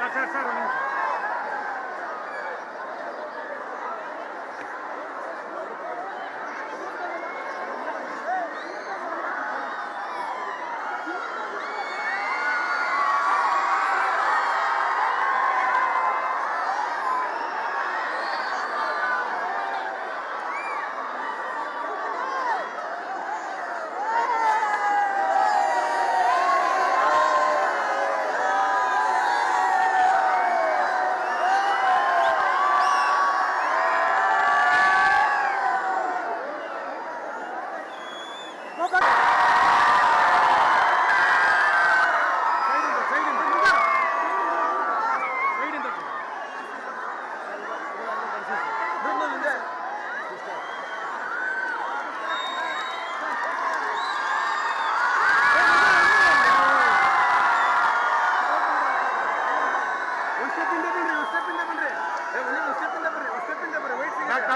Kaçarsan onun.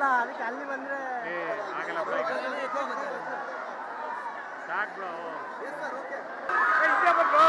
ಆಗಲ್ಲ ಅದಕ್ಕೆ ಅಲ್ಲಿ ಬಂದ್ರೆ ಆಗಲ್ಲ ಸಾಕು bro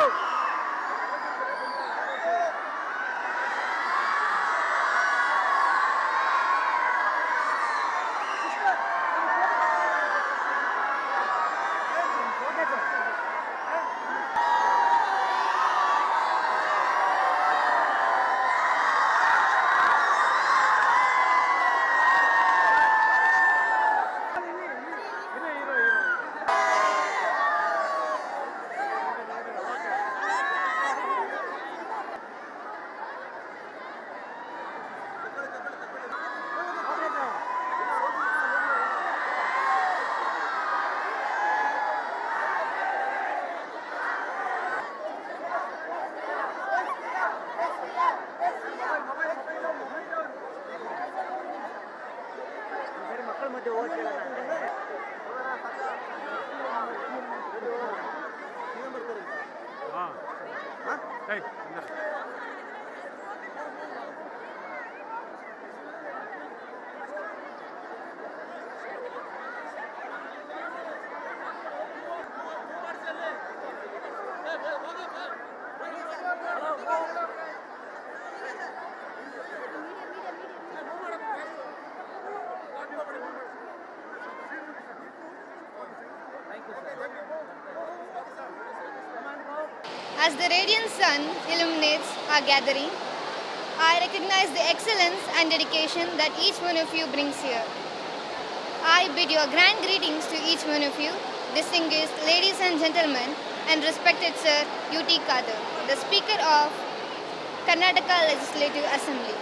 As the radiant sun illuminates our gathering, I recognize the excellence and dedication that each one of you brings here. I bid your grand greetings to each one of you, distinguished ladies and gentlemen, and respected Sir U.T. Kadir, the Speaker of Karnataka Legislative Assembly.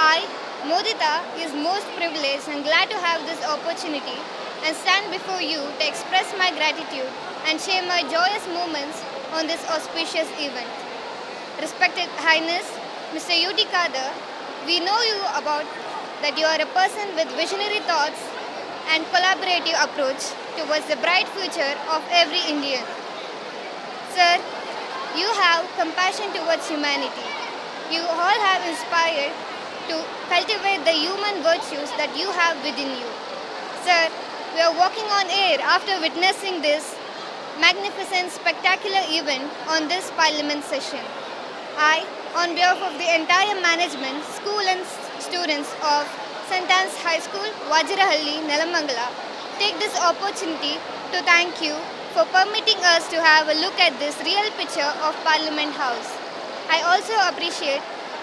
I, Modita, is most privileged and glad to have this opportunity and stand before you to express my gratitude and share my joyous moments on this auspicious event. Respected Highness, Mr. U.T. Kadir, we know you about that you are a person with visionary thoughts and collaborative approach towards the bright future of every Indian. Sir, you have compassion towards humanity. You all have inspired to cultivate the human virtues that you have within you. Sir, we are walking on air after witnessing this magnificent, spectacular event on this parliament session. I, on behalf of the entire management, school and students of St. Anne's High School, Vajrahalli, Nelamangala, take this opportunity to thank you for permitting us to have a look at this real picture of Parliament House. I also appreciate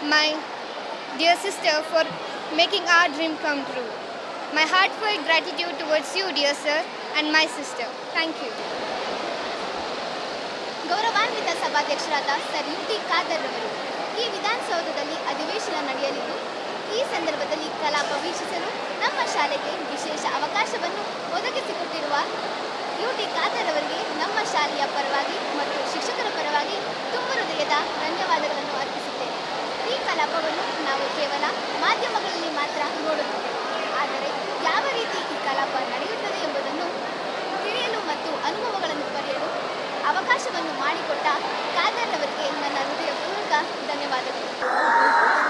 my dear sister for making our dream come true. My heartfelt gratitude towards you, dear sir, and my sister. Thank you. ಗೌರವಾನ್ವಿತ ಸಭಾಧ್ಯಕ್ಷರಾದ sir U T Khader ರವರು ಈ ವಿಧಾನಸೌಧದಲ್ಲಿ ಅಧಿವೇಶನ ನಡೆಯಲಿದ್ದು, ಈ ಸಂದರ್ಭದಲ್ಲಿ ಕಲಾಪ ವೀಕ್ಷಿಸಲು ನಮ್ಮ ಶಾಲೆಗೆ ವಿಶೇಷ ಅವಕಾಶವನ್ನು ಒದಗಿಸಿಕೊಟ್ಟಿರುವ ಯು ಟಿ ಖಾದರ್ ಅವರಿಗೆ ನಮ್ಮ ಶಾಲೆಯ ಪರವಾಗಿ ಮತ್ತು ಶಿಕ್ಷಕರ ಪರವಾಗಿ ತುಂಬ ಹೃದಯದ ಧನ್ಯವಾದಗಳನ್ನು ಅರ್ಪಿಸುತ್ತೇನೆ. ಈ ಕಲಾಪವನ್ನು ನಾವು ಕೇವಲ ಮಾಧ್ಯಮಗಳಲ್ಲಿ ಮಾತ್ರ ನೋಡುತ್ತೇವೆ ಆದರೆ ಯಾವ ರೀತಿ ಈ ಕಲಾಪ ನಡೆಯುತ್ತದೆ ಎಂಬುದನ್ನು ತಿಳಿಯಲು ಮತ್ತು ಅನುಭವಗಳನ್ನು ಪಡೆಯಲು ಅವಕಾಶವನ್ನು ಮಾಡಿಕೊಟ್ಟ ಕಾಗರ್ ಅವರಿಗೆ ನನ್ನ ಹೃದಯಪೂರ್ವಕ ಧನ್ಯವಾದಗಳು.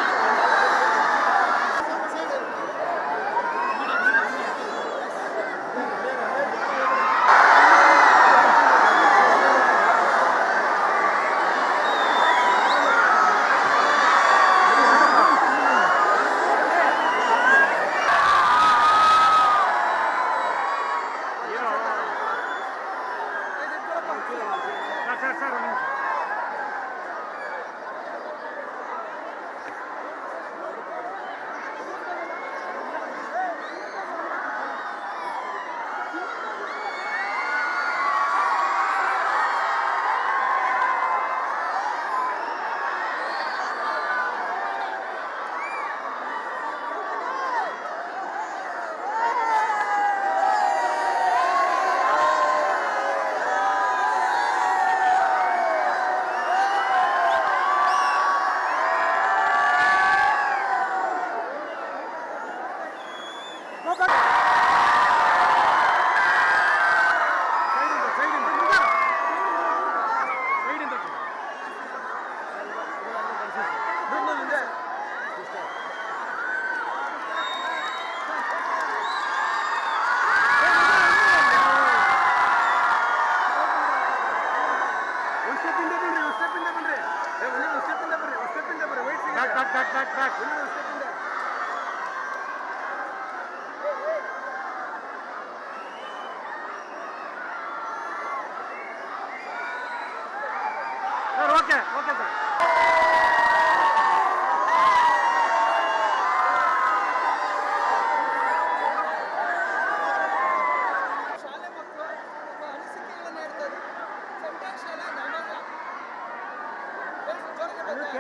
na cruz.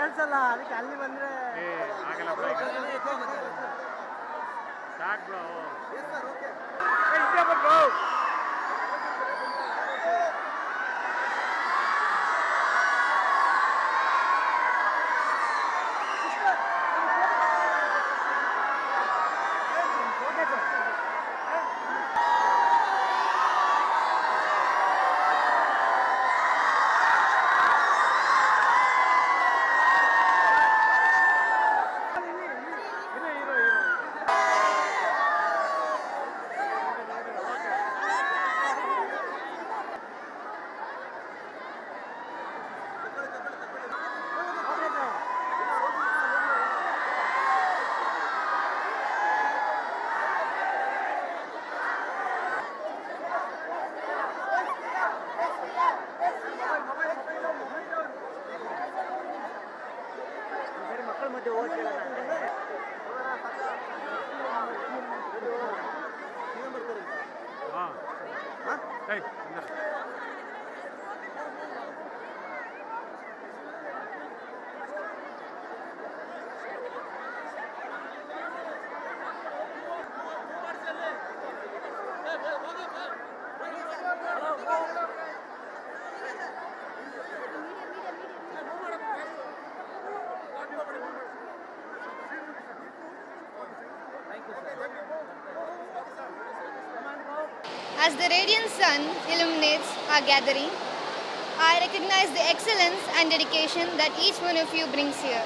ಕೇಳಿಸಲ್ಲ ಅದಕ್ಕೆ ಅಲ್ಲಿ ಬಂದ್ರೆ ಏ ಆಗಲ್ಲ ಬ್ರೋ ಸಾಕು bro 就 ok 了 As the radiant sun illuminates our gathering, I recognize the excellence and dedication that each one of you brings here.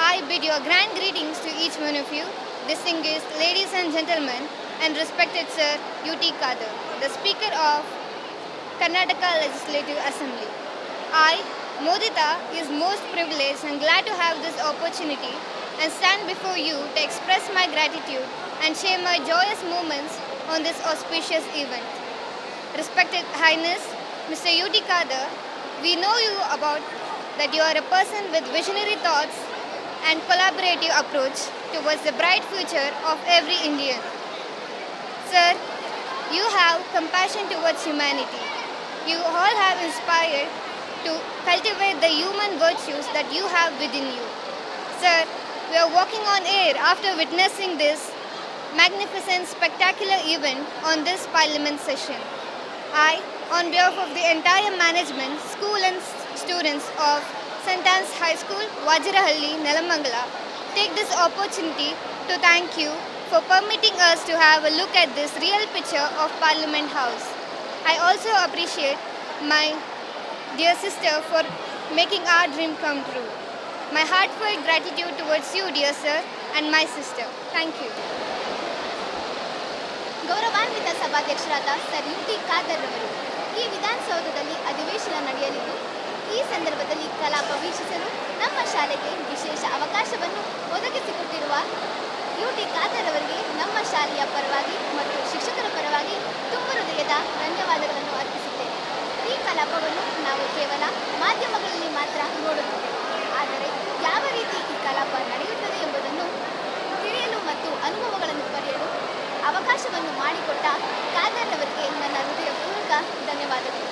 I bid your grand greetings to each one of you, distinguished ladies and gentlemen, and respected Sir U.T. Kadir, the Speaker of Karnataka Legislative Assembly. I, Modita, is most privileged and glad to have this opportunity and stand before you to express my gratitude and share my joyous moments on this auspicious event. Respected Highness, Mr. Kadir, we know you about that you are a person with visionary thoughts and collaborative approach towards the bright future of every Indian. Sir, you have compassion towards humanity. You all have inspired to cultivate the human virtues that you have within you. Sir, we are walking on air after witnessing this magnificent, spectacular event on this parliament session. I, on behalf of the entire management, school and students of St. Anne's High School, Vajrahalli, Nelamangala, take this opportunity to thank you for permitting us to have a look at this real picture of Parliament House. I also appreciate my dear sister for making our dream come true. My heartfelt gratitude towards you, dear sir, and my sister. Thank you. ಗೌರವಾನ್ವಿತ ಸಭಾಧ್ಯಕ್ಷರಾದ sir U T Khader ಈ ವಿಧಾನಸೌಧದಲ್ಲಿ ಅಧಿವೇಶನ ನಡೆಯಲಿದ್ದು, ಈ ಸಂದರ್ಭದಲ್ಲಿ ಕಲಾಪ ವೀಕ್ಷಿಸಲು ನಮ್ಮ ಶಾಲೆಗೆ ವಿಶೇಷ ಅವಕಾಶವನ್ನು ಒದಗಿಸಿಕೊಟ್ಟಿರುವ ಯು ಟಿ ಖಾದರ್ ನಮ್ಮ ಶಾಲೆಯ ಪರವಾಗಿ ಮತ್ತು ಶಿಕ್ಷಕರ ಪರವಾಗಿ ತುಂಬ ಹೃದಯದ ಧನ್ಯವಾದಗಳನ್ನು ಅರ್ಪಿಸುತ್ತೇನೆ. ಈ ಕಲಾಪವನ್ನು ನಾವು ಕೇವಲ ಮಾಧ್ಯಮಗಳಲ್ಲಿ ಮಾತ್ರ ನೋಡುತ್ತೇವೆ ಆದರೆ ಯಾವ ರೀತಿ ಈ ಕಲಾಪ ನಡೆಯುತ್ತದೆ ಎಂಬುದನ್ನು ತಿಳಿಯಲು ಮತ್ತು ಅನುಭವಗಳನ್ನು ಪಡೆಯಲು ಅವಕಾಶವನ್ನು ಮಾಡಿಕೊಟ್ಟ ಖಾದರ್ ಅವರಿಗೆ ನನ್ನ ಹೃದಯಪೂರ್ವಕ ಧನ್ಯವಾದಗಳು.